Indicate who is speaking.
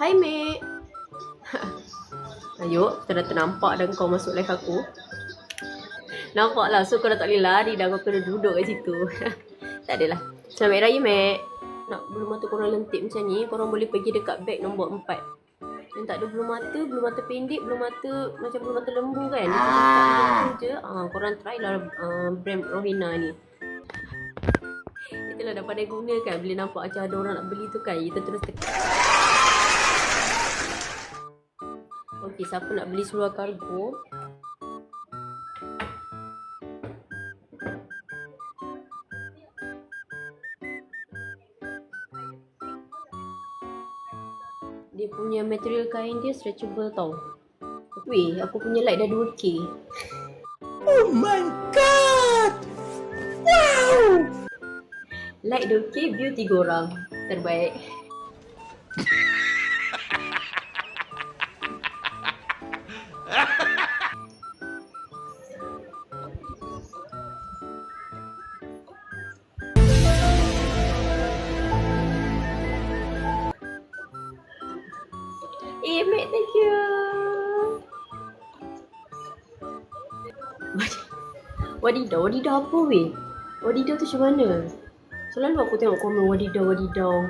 Speaker 1: Hai Mek. Ayo, kita dah ternampak dah kau masuk live aku. Nampak lah, so kau dah tak boleh lari dah kau kena duduk kat situ. tak adalah. Selamat Raya Mek. Nak bulu mata korang lentik macam ni, korang boleh pergi dekat beg nombor 4. Yang tak ada bulu mata, bulu mata pendek, bulu mata macam bulu mata lembu kan. Itu ah. je. Ah, korang try lah uh, brand Rohina ni. Itulah dah pandai guna kan Bila nampak macam ada orang nak beli tu kan Kita terus tekan Okey, siapa nak beli seluar kargo? Dia punya material kain dia stretchable tau. Weh, aku punya light dah 2K
Speaker 2: Oh my god! Wow!
Speaker 1: Like 2K, view 3 orang Terbaik Eh, Mac, thank you. Wadidaw, wadidaw apa weh? Wadidaw tu macam mana? Selalu aku tengok komen wadidaw, wadidaw.